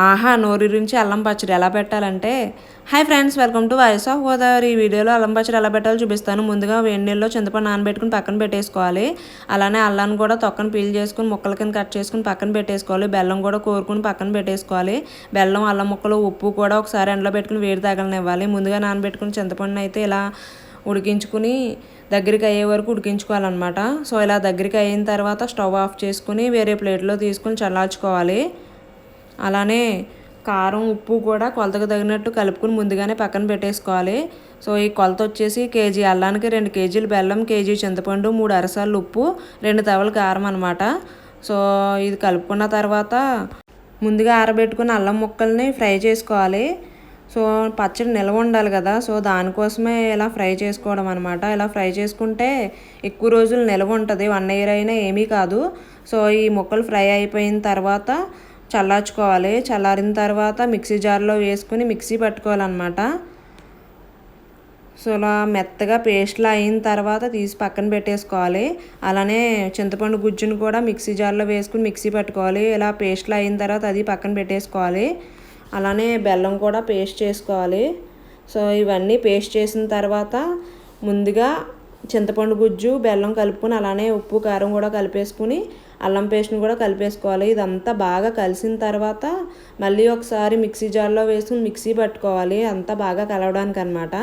ఆహా నోరు నుంచి అల్లం పచ్చడి ఎలా పెట్టాలంటే? Hi friends welcome to voice of Godavari. ఈ వీడియోలో అల్లం పచ్చడి ఎలా పెట్టాలో చూపిస్తాను. ముందుగా వేడి నీళ్ళలో చింతపండు నానబెట్టుకుని పక్కన పెట్టేసుకోవాలి. అలానే అల్లాన్ని కూడా తొక్కను పీల్ చేసుకుని ముక్కల కింద కట్ చేసుకుని పక్కన పెట్టేసుకోవాలి. బెల్లం కూడా కోరుకుని పక్కన పెట్టేసుకోవాలి. బెల్లం అల్లం ముక్కలు ఉప్పు కూడా ఒకసారి ఎండలో పెట్టుకుని వేడి తగలనివ్వాలి. ముందుగా నానబెట్టుకుని చింతపండు అయితే ఇలా ఉడికించుకుని దగ్గరికి అయ్యే వరకు ఉడికించుకోవాలన్నమాట. సో ఇలా దగ్గరికి అయిన తర్వాత స్టవ్ ఆఫ్ చేసుకుని వేరే ప్లేట్లో తీసుకుని చల్లార్చుకోవాలి. అలానే కారం ఉప్పు కూడా కొలతకు తగినట్టు కలుపుకుని ముందుగానే పక్కన పెట్టేసుకోవాలి. సో ఈ కొలత వచ్చేసి కేజీ అల్లానికి రెండు కేజీలు బెల్లం కేజీ చింతపండు మూడు అరసాలు ఉప్పు రెండు తవలు కారం అనమాట సో ఇది కలుపుకున్న తర్వాత ముందుగా ఆరబెట్టుకున్న అల్లం ముక్కల్ని ఫ్రై చేసుకోవాలి. సో పచ్చడి నిల్వ ఉండాలి కదా సో దానికోసమే ఇలా ఫ్రై చేసుకోవడం అనమాట ఇలా ఫ్రై చేసుకుంటే ఎక్కువ రోజులు నిల్వ ఉంటుంది వన్ ఇయర్ అయినా ఏమీ కాదు. సో ఈ ముక్కలు ఫ్రై అయిపోయిన తర్వాత చల్లార్చుకోవాలి. చల్లారిన తర్వాత మిక్సీ జార్లో వేసుకుని మిక్సీ పట్టుకోవాలన్నమాట. సో అలా మెత్తగా పేస్ట్లా అయిన తర్వాత తీసి పక్కన పెట్టేసుకోవాలి. అలానే చింతపండు గుజ్జును కూడా మిక్సీ జార్లో వేసుకుని మిక్సీ పట్టుకోవాలి. ఇలా పేస్ట్లా అయిన తర్వాత అది పక్కన పెట్టేసుకోవాలి. అలానే బెల్లం కూడా పేస్ట్ చేసుకోవాలి. సో ఇవన్నీ పేస్ట్ చేసిన తర్వాత ముందుగా చింతపండు గుజ్జు బెల్లం కలుపుకొని అలానే ఉప్పు కారం కూడా కలిపేసుకుని అల్లం పేస్ట్ని కూడా కలిపేసుకోవాలి. ఇదంతా బాగా కలిసిన తర్వాత మళ్ళీ ఒకసారి మిక్సీ జార్లో వేసుకుని మిక్సీ పట్టుకోవాలి. అంతా బాగా కలవడానికి అనమాట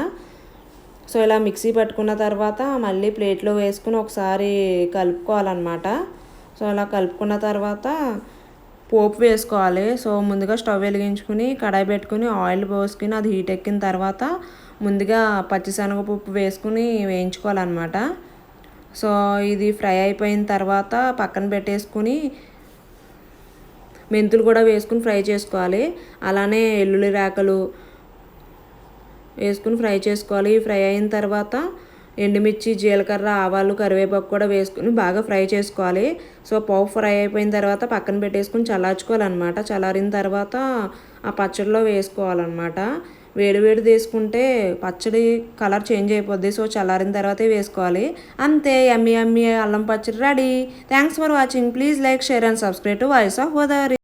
సో ఇలా మిక్సీ పట్టుకున్న తర్వాత మళ్ళీ ప్లేట్లో వేసుకుని ఒకసారి కలుపుకోవాలన్నమాట. సో అలా కలుపుకున్న తర్వాత పోపు వేసుకోవాలి. సో ముందుగా స్టవ్ వెలిగించుకుని కడాయి పెట్టుకుని ఆయిల్ పోసుకుని అది హీట్ ఎక్కిన తర్వాత ముందుగా పచ్చిశనగపప్పు వేసుకుని వేయించుకోవాలన్నమాట. సో ఇది ఫ్రై అయిపోయిన తర్వాత పక్కన పెట్టేసుకుని మెంతులు కూడా వేసుకుని ఫ్రై చేసుకోవాలి. అలానే ఎల్లుల్లి రేకలు వేసుకుని ఫ్రై చేసుకోవాలి. ఫ్రై అయిన తర్వాత ఎండుమిర్చి జీలకర్ర ఆవాలు కరివేపాకు కూడా వేసుకుని బాగా ఫ్రై చేసుకోవాలి. సో పావు ఫ్రై అయిపోయిన తర్వాత పక్కన పెట్టేసుకుని చల్లార్చుకోవాలన్నమాట. చల్లారిన తర్వాత ఆ పచ్చడిలో వేసుకోవాలన్నమాట. వేడి వేడి తీసుకుంటే పచ్చడి కలర్ చేంజ్ అయిపోద్ది. సో చల్లారిన తర్వాతే వేసుకోవాలి. అంతే ఎమ్మి ఎమ్మి అల్లం పచ్చడి ready. Thanks for watching please like share and subscribe to voice of Godavari